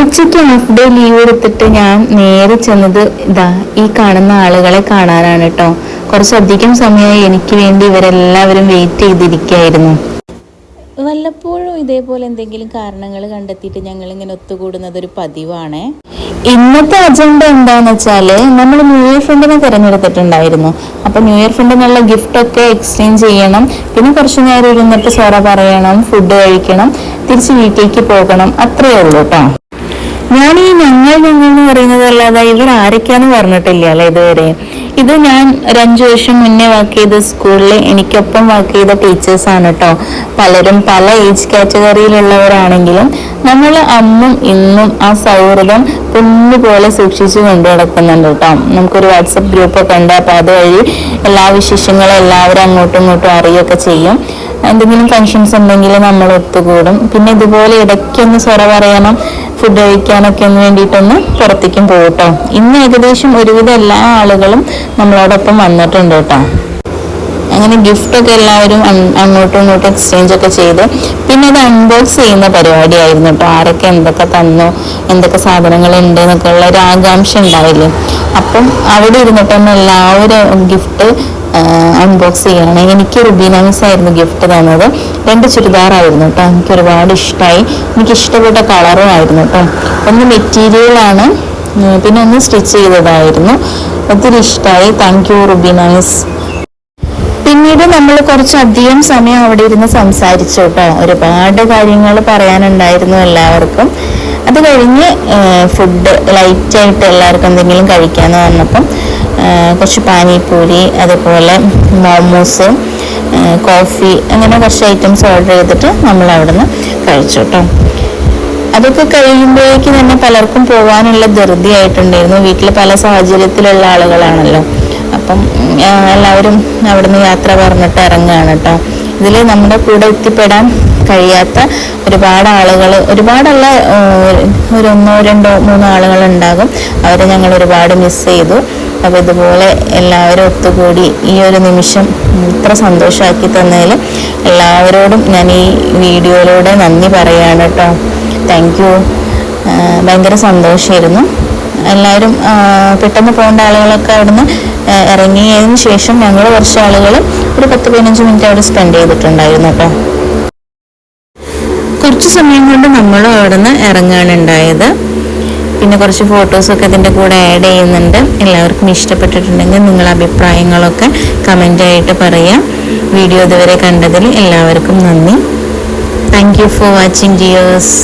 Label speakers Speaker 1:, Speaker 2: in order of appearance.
Speaker 1: ഉച്ചയ്ക്ക് half day leave എടുത്തിട്ട് ഞാൻ നേരെ ചെന്നത് ഇതാ ഈ കാണുന്ന ആളുകളെ കാണാനാണ് കേട്ടോ കുറച്ചധികം സമയമായി എനിക്ക് വേണ്ടി ഇവരെല്ലാവരും വെയിറ്റ് ചെയ്തിരിക്കുകയായിരുന്നു.
Speaker 2: വല്ലപ്പോഴും ഇതേപോലെ എന്തെങ്കിലും കാരണങ്ങൾ കണ്ടെത്തിയിട്ട് ഞങ്ങൾ ഇങ്ങനെ ഒത്തുകൂടുന്നത് ഒരു പതിവാണേ?
Speaker 1: ഇന്നത്തെ അജണ്ട എന്താന്ന് വെച്ചാൽ നമ്മൾ ന്യൂ ഇയർ ഫ്രണ്ടിനെ തിരഞ്ഞെടുത്തിട്ടുണ്ടായിരുന്നു. അപ്പൊ ന്യൂ ഇയർ ഫ്രണ്ടിനുള്ള ഗിഫ്റ്റ് ഒക്കെ എക്സ്ചേഞ്ച് ചെയ്യണം. പിന്നെ കുറച്ചു നേരം ഇരുന്നിട്ട് സോറ പറയണം ഫുഡ് കഴിക്കണം തിരിച്ച് വീട്ടിലേക്ക് പോകണം. അത്രയേ ഉള്ളൂ കേട്ടോ ഞാൻ ഈ ഞങ്ങൾ ഞങ്ങൾ എന്ന് പറയുന്നത് അല്ലാതെ ഇവർ ആരൊക്കെയാന്ന് പറഞ്ഞിട്ടില്ല അല്ലെ ഇതുവരെ? ഇത് ഞാൻ ഒരഞ്ചു വർഷം മുന്നേ വർക്ക് ചെയ്ത സ്കൂളിൽ എനിക്കൊപ്പം വർക്ക് ചെയ്ത ആണ് കേട്ടോ പലരും പല ഏജ് കാറ്റഗറിയിലുള്ളവരാണെങ്കിലും നമ്മൾ അന്നും ഇന്നും ആ സൗഹൃദം പൊന്നുപോലെ സൂക്ഷിച്ചു കൊണ്ടു നടക്കുന്നുണ്ട് കേട്ടോ നമുക്കൊരു വാട്സപ്പ് ഗ്രൂപ്പൊക്കെ ഉണ്ട് അപ്പോൾ അതുവഴി എല്ലാ വിശേഷങ്ങളും എല്ലാവരും അങ്ങോട്ടും ഇങ്ങോട്ടും അറിയുകയൊക്കെ ചെയ്യും. എന്തെങ്കിലും ഫങ്ഷൻസ് ഉണ്ടെങ്കിൽ നമ്മൾ ഒത്തുകൂടും. പിന്നെ ഇതുപോലെ ഇടയ്ക്കൊന്ന് സ്വര പറയണം. ഫുഡ് കഴിക്കാനൊക്കെ വേണ്ടിയിട്ടൊന്ന് പുറത്തേക്കും പോകും കേട്ടോ ഇന്ന് ഏകദേശം ഒരുവിധം എല്ലാ ആളുകളും നമ്മളോടൊപ്പം വന്നിട്ടുണ്ട് കേട്ടോ. അങ്ങനെ ഗിഫ്റ്റൊക്കെ എല്ലാവരും അങ്ങോട്ടും ഇങ്ങോട്ടും എക്സ്ചേഞ്ച് ഒക്കെ ചെയ്ത്. പിന്നെ അത് അൺബോക്സ് ചെയ്യുന്ന പരിപാടിയായിരുന്നു കേട്ടോ ആരൊക്കെ എന്തൊക്കെ തന്നു എന്തൊക്കെ സാധനങ്ങൾ ഉണ്ട് എന്നൊക്കെ ഉള്ള ഒരു ആകാംക്ഷ ഉണ്ടാവില്ലേ? അപ്പം അവിടെ ഇരുന്നിട്ടൊന്ന് എല്ലാവരും ഗിഫ്റ്റ് അൺബോക്സ് ചെയ്യാണ്. എനിക്ക് റുബീന ആയിരുന്നു ഗിഫ്റ്റ് തന്നത്. രണ്ട് ചുരിദാറായിരുന്നു കേട്ടോ എനിക്ക് ഒരുപാട് ഇഷ്ടമായി എനിക്ക് ഇഷ്ടപ്പെട്ട കളറും ആയിരുന്നു കേട്ടോ ഒന്ന് മെറ്റീരിയലാണ് പിന്നെ ഒന്ന് സ്റ്റിച്ച് ചെയ്തതായിരുന്നു. ഒത്തിരി ഇഷ്ടമായി താങ്ക് യു റുബീന പിന്നീട് നമ്മൾ കുറച്ചധികം സമയം അവിടെ ഇരുന്ന് സംസാരിച്ചു കേട്ടോ. ഒരുപാട് കാര്യങ്ങൾ പറയാനുണ്ടായിരുന്നു എല്ലാവർക്കും. അത് കഴിഞ്ഞ് ഫുഡ് ലൈറ്റായിട്ട് എല്ലാവർക്കും എന്തെങ്കിലും കഴിക്കാമെന്ന് പറഞ്ഞപ്പം കുറച്ച് പാനിപ്പൂരി അതുപോലെ മോമോസ് കോഫി അങ്ങനെ കുറച്ച് ഐറ്റംസ് ഓർഡർ ചെയ്തിട്ട് നമ്മൾ അവിടുന്ന് കഴിച്ചു കേട്ടോ. അതൊക്കെ കഴിയുമ്പോഴേക്ക് തന്നെ പലർക്കും പോകാനുള്ള ധൃതിയായിട്ടുണ്ടായിരുന്നു. വീട്ടിൽ പല സാഹചര്യത്തിലുള്ള ആളുകളാണല്ലോ. അപ്പം എല്ലാവരും അവിടുന്ന് യാത്ര പറഞ്ഞിട്ട് ഇറങ്ങുകയാണ് കേട്ടോ. ഇതിൽ നമ്മുടെ കൂടെ എത്തിപ്പെടാൻ കഴിയാത്ത ഒരുപാട് ആളുകൾ ഒരുപാടല്ല ആ, ഒരു ഒന്നോ രണ്ടോ മൂന്നോ ആളുകൾ ഉണ്ടാകും അവരെ ഞങ്ങൾ ഒരുപാട് മിസ് ചെയ്തു. അപ്പോൾ ഇതുപോലെ എല്ലാവരും ഒത്തുകൂടി ഈ ഒരു നിമിഷം ഇത്ര സന്തോഷമാക്കി തന്നതിൽ എല്ലാവരോടും ഞാൻ ഈ വീഡിയോയിലൂടെ നന്ദി പറയുകയാണ് കേട്ടോ. താങ്ക് യു ഭയങ്കര സന്തോഷമായിരുന്നു എല്ലാവരും പെട്ടെന്ന് പോകേണ്ട ആളുകളൊക്കെ അവിടുന്ന് ഇറങ്ങിയതിന് ശേഷം ഞങ്ങൾ കുറച്ച് ആളുകൾ ഒരു പത്ത് പതിനഞ്ച് മിനിറ്റ് അവിടെ സ്പെൻഡ് ചെയ്തിട്ടുണ്ടായിരുന്നു കേട്ടോ. കുറച്ച് സമയം കൊണ്ട് നമ്മൾ അവിടെ നിന്ന് ഉണ്ടായത്. പിന്നെ കുറച്ച് ഫോട്ടോസൊക്കെ ഇതിന്റെ കൂടെ ആഡ് ചെയ്യുന്നുണ്ട്. എല്ലാവർക്കും ഇഷ്ടപ്പെട്ടിട്ടുണ്ടെങ്കിൽ നിങ്ങളുടെ അഭിപ്രായങ്ങളൊക്കെ കമന്റായിട്ട് പറയാം. വീഡിയോ ഇതുവരെ കണ്ടതിൽ എല്ലാവർക്കും നന്ദി. Thank you for watching dears